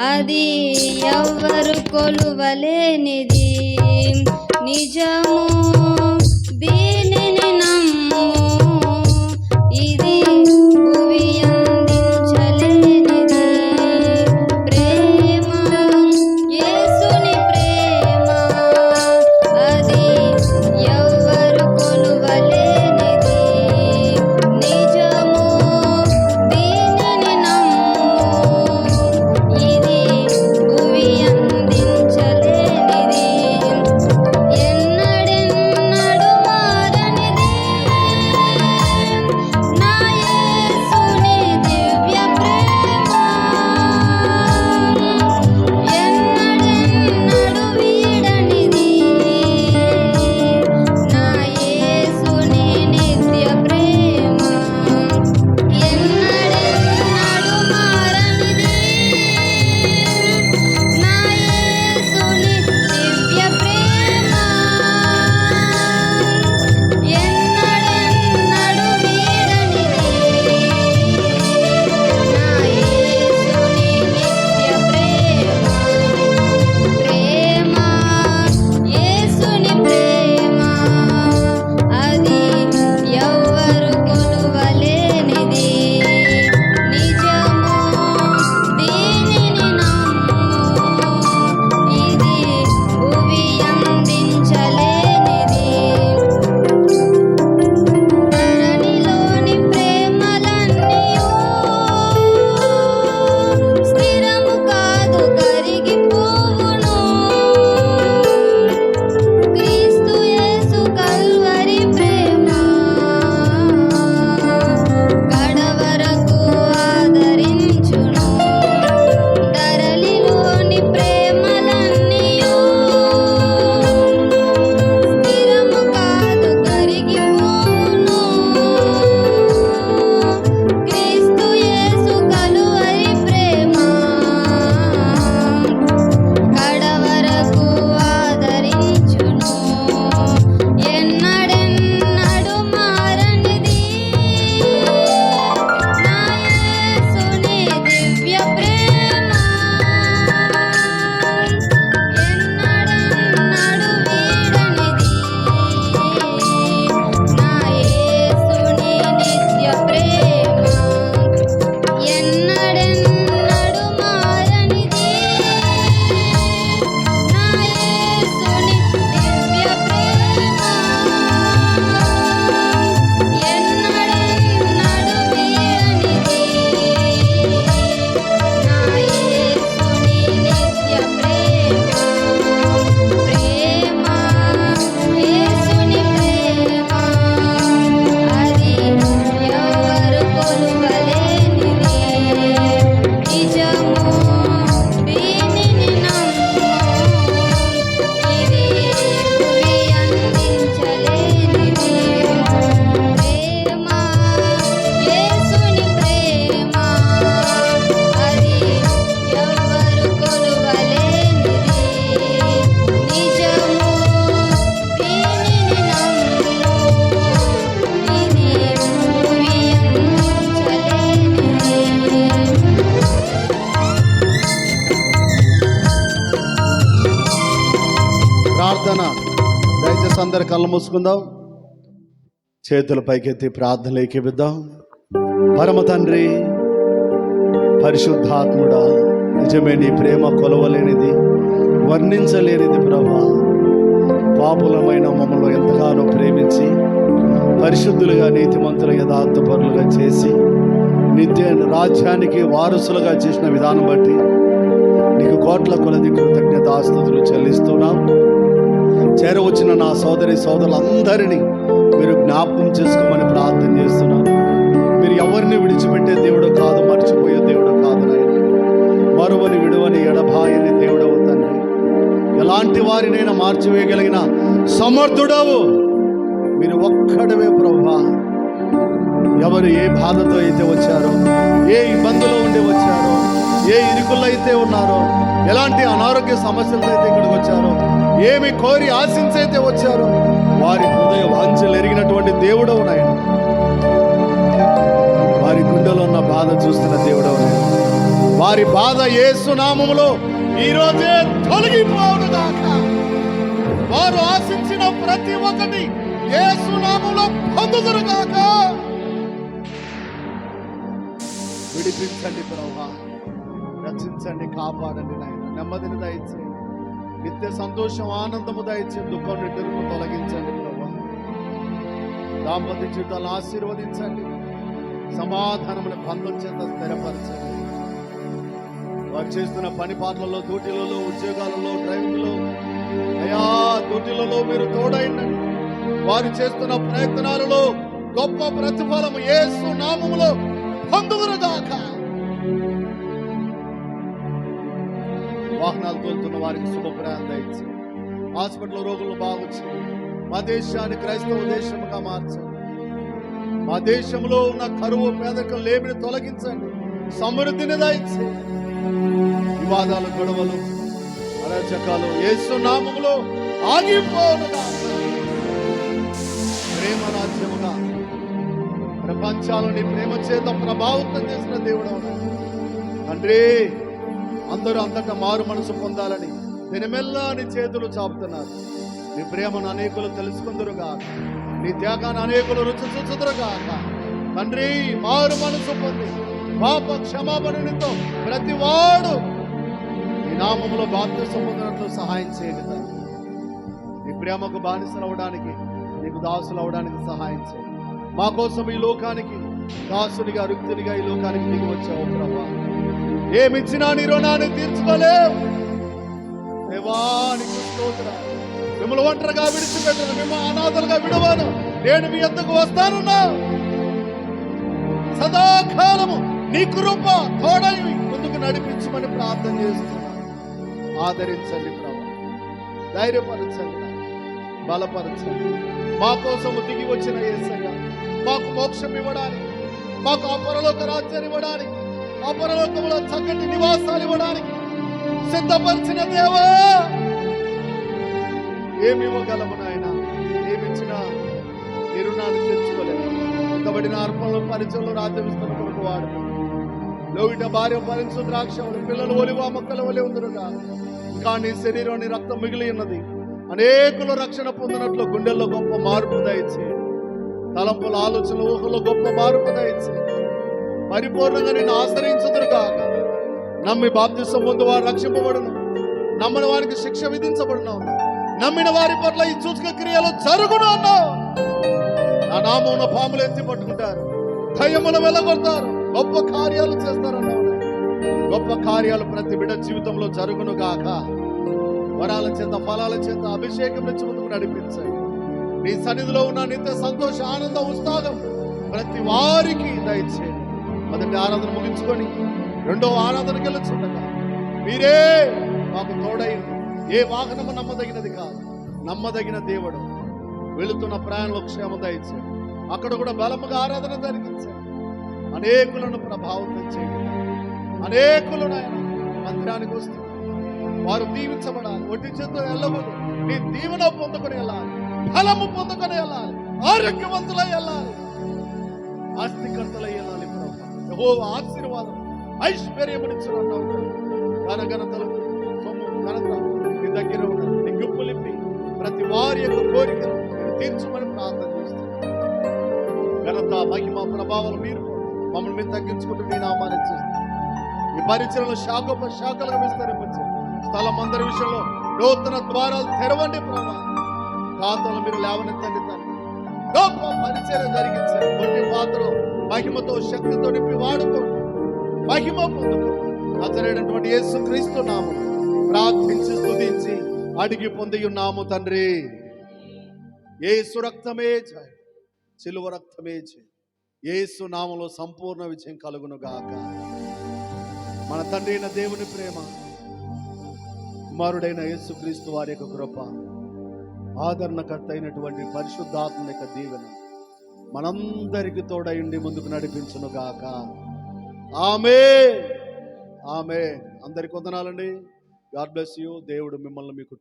అది ఎవ్వరు కొలువలేనిది. నిజము ప్రార్థన. దయచేసి అందరు కళ్ళు మూసుకుందాం. చేతుల పైకెత్తి ప్రార్థన ఏకీపిద్దాం. పరమ తండ్రి పరిశుద్ధాత్ముడా నిజమే నీ ప్రేమ కొలవలేనిది వర్ణించలేనిది ప్రభా. పాపులమైన మమ్మల్ని ఎంతగానో ప్రేమించి పరిశుద్ధులుగా నీతిమంతులు యథార్థ చేసి నిత్య రాజ్యానికి వారసులుగా చేసిన విధానం బట్టి నీకు కోట్ల కొలది కృతజ్ఞత ఆస్తుతులు చెల్లిస్తున్నాం. చేరవచ్చిన నా సోదరి సోదరులందరినీ మీరు జ్ఞాపకం చేసుకోమని ప్రార్థన చేస్తున్నాను. మీరు ఎవరిని విడిచిపెట్టే దేవుడు కాదు మర్చిపోయే దేవుడు కాదు నాయన. మరువని విడువని ఎడబాయని దేవుడవు తండ్రి. ఎలాంటి వారినైనా మార్చివేయగలిగిన సమర్థుడవు. మీరు ఒక్కడవే ప్రభా ఎవరు ఏ బాధతో అయితే వచ్చారో ఏ ఇబ్బందులో ఉండి వచ్చారో ఏ ఇరుకుల్లో అయితే ఉన్నారో ఎలాంటి అనారోగ్య సమస్యలతో అయితే ఇక్కడికి వచ్చారో ఏమి కోరి ఆశించైతే వచ్చారో వారి హృదయ వాంఛలు ఎరిగినటువంటి దేవుడవు నాయన వారి గుండెలో ఉన్న బాధ చూస్తున్న దేవుడవు నాయన వారి బాధ ఏ సునామములో ఈ రోజే వారు ఆశించిన ప్రతి ఒక్కటి ఏ నామములో పొందుదురు కాక విడిపించండి ప్రభా రక్షించండి కాపాడండి నాయన. నెమ్మదిని దయచేయండి. నిత్య సంతోషం ఆనందము దయచేయండి. దుఃఖం నిద్రను తొలగించండి ప్రభా. దాంపత్య జీవితాలను ఆశీర్వదించండి. సమాధానముల బంధం చేత స్థిరపరచండి. వారు చేస్తున్న పని పాటలలో డ్యూటీలలో ఉద్యోగాలలో డ్రైవింగ్లో అయా డ్యూటీలలో మీరు తోడైండండి. వారు చేస్తున్న ప్రయత్నాలలో గొప్ప ప్రతిఫలము. ఏ సునామములో పొందువురుగాక వాహనాలు తోలుతున్న వారికి శుభప్రయాణం దయచి హాస్పిటల్ రోగులు బాగొచ్చి మా దేశాన్ని క్రైస్తవ దేశముగా మార్చండి. మా దేశంలో ఉన్న కరువు పేదరికం లేమిని తొలగించండి. సమృద్ధిని దయచి వివాదాలు గొడవలు అరాచకాలు యేసు నామములో ఆగిపోనుగా ప్రేమ రాజ్యముగా ప్రపంచాలని ప్రేమ చేత ప్రభావితం చేసిన దేవుడు తండ్రి అందరూ అంతటా మారు మనసు పొందాలని దినమెల్లా నీ చేతులు చాపుతున్నారు. నీ ప్రేమను అనేకులు తెలుసుకుందరుగా నీ త్యాగాన్ని అనేకులు రుచి చూచుదురుగా తండ్రి మారు మనసు పొంది పాప క్షమాపణతో ప్రతి వాడు నీ నామంలో బాప్తిసం పొందినట్లు సహాయం చేయండి నీ ప్రేమకు బానిసలు అవడానికి నీకు దాసులు అవడానికి సహాయం చేయండి. మా కోసం ఈ లోకానికి దాసునిగా రుక్తునిగా ఈ లోకానికి దిగి వచ్చావు ప్రభా. ఏమిచ్చినా నీ రుణాన్ని తీర్చుకోలేవు. దేవానికి స్తోత్రాలు మిమ్మల్ని ఒంటరిగా విడిచిపెట్టను మిమ్మల్ని అనాథలుగా విడవాను. నేను మీ ఎద్దకు వస్తానున్నా. సదాకాలము నీ కృప తోడై ముందుకు నడిపించమని ప్రార్థన చేస్తున్నా ఆదరించండి ప్రభు. ధైర్యపరచండి. బలపరచండి. మా కోసము దిగి వచ్చిన ఏసయ్య. మాకు మోక్షం ఇవ్వడానికి మాకు అపరలోక రాజ్యాన్ని ఇవ్వడానికి అపరలోకంలో చక్కటి నివాసాలు ఇవ్వడానికి సిద్ధపరిచిన దేవా. ఏమి ఇవ్వగలము నాయన? ఏమిచ్చినా నిరుణాన్ని తెచ్చుకోలేదు ఇంకబడిన అర్పణలు పరిచయంలో రాజ్యమిస్తున్న కొడుకు వాడు. లోగిట భార్య భరించు ద్రాక్ష పిల్లలు ఒలివా మొక్కల ఒలి ఉందరుగా కానీ శరీరాన్ని రక్తం మిగిలి ఉన్నది. అనేకులు రక్షణ పొందినట్లు గుండెల్లో గొప్ప మార్పు దయచే తలంపుల ఆలోచన ఊహలో గొప్ప మార్పు దయచే పరిపూర్ణంగా ఆశ్రయించుతును కాక నమ్మి బాప్తిసం ముందు వారు రక్షింపబడును. నమ్మని వారికి శిక్ష విధించబడును. నమ్మిన వారి పట్ల ఈ సూచక క్రియలు జరుగును అన్నావు. నా నామమున పాములు ఎత్తి పట్టుకుంటారు. దయ్యములు వెళ్ళగొడతారు గొప్ప కార్యాలు చేస్తారన్నావు. గొప్ప కార్యాలు ప్రతి బిడ్డ జీవితంలో జరుగును కాక వరాల చేత ఫలాల చేత అభిషేకం నుంచి ముందుకు నడిపించండి. నీ సన్నిధిలో ఉన్న నిత్య సంతోష ఆనంద ఉత్సాహం ప్రతి వారికి దయచేయండి. మొదటి ఆరాధన ముగించుకొని రెండో ఆరాధనకి వెళ్ళొచ్చుండగా మీరే మాకు తోడై ఏ వాహనము నమ్మదగినది కాదు నమ్మదగిన దేవుడు. వెళుతున్న ప్రయాణంలో క్షేమ దయచేయండి. అక్కడ కూడా బలముగా ఆరాధన జరిగించండి. అనేకులను ప్రభావితం చేయండి. అనేకులు నాయన మందిరానికి వస్తుంది వారు దీవించబడాలి. ఒట్టి చేతులు వెళ్ళకూడదు నీ దీవెన పొందుకొని వెళ్ళాలి. ఫలము పొందుకొని వెళ్ళాలి. ఆరోగ్యవంతులై వెళ్ళాలి. ఆస్తికర్తలై వెళ్ళాలి ప్రభు. ఆశీర్వాదం ఐశ్వర్యమునిచ్చున్నావు ఘనఘనతలు సొమ్ము ఘనత నీ దగ్గర ఉన్న నీ గుప్పు గుప్పులిప్పి ప్రతి వారి యొక్క కోరికను మీరు తీర్చమని ప్రార్థన చేస్తున్నాను ఘనత మహిమ ప్రభావాలు మీరు మమ్మల్ని మీరు తగ్గించుకుంటూ మీ నామాన్ని చేస్తాం. ఈ పరిచయంలో శాఖ శాఖలుగా విస్తరింపచ్చు స్థలం అందరి విషయంలో నూతన ద్వారాలు తెరవండి ప్రభా. ఖాతాలు మీరు లేవనెత్తండి తండ్రి. గొప్ప పరిచయం జరిగించండి. కొన్ని పాత్రలు మహిమతో శక్తితో నింపి వాడుకోండి. మహిమ పొందుకోండి యేసు క్రీస్తు నామం ప్రార్థించి స్థుతించి అడిగి పొంది ఉన్నాము తండ్రి. ఏసు రక్తమే జయ. సిలువ రక్తమే జయ. ఏసు నామలో సంపూర్ణ విజయం కలుగును గాక. మన తండ్రి అయిన దేవుని ప్రేమ కుమారుడైన యేసుక్రీస్తు వారి యొక్క కృప ఆదరణకర్త అయినటువంటి పరిశుద్ధాత్మ యొక్క దీవెన మనందరికీ తోడయుండి ముందుకు నడిపించును గాక. ఆమె ఆమె అందరికి వందనాలండి. God bless you. దేవుడు మిమ్మల్ని మీకు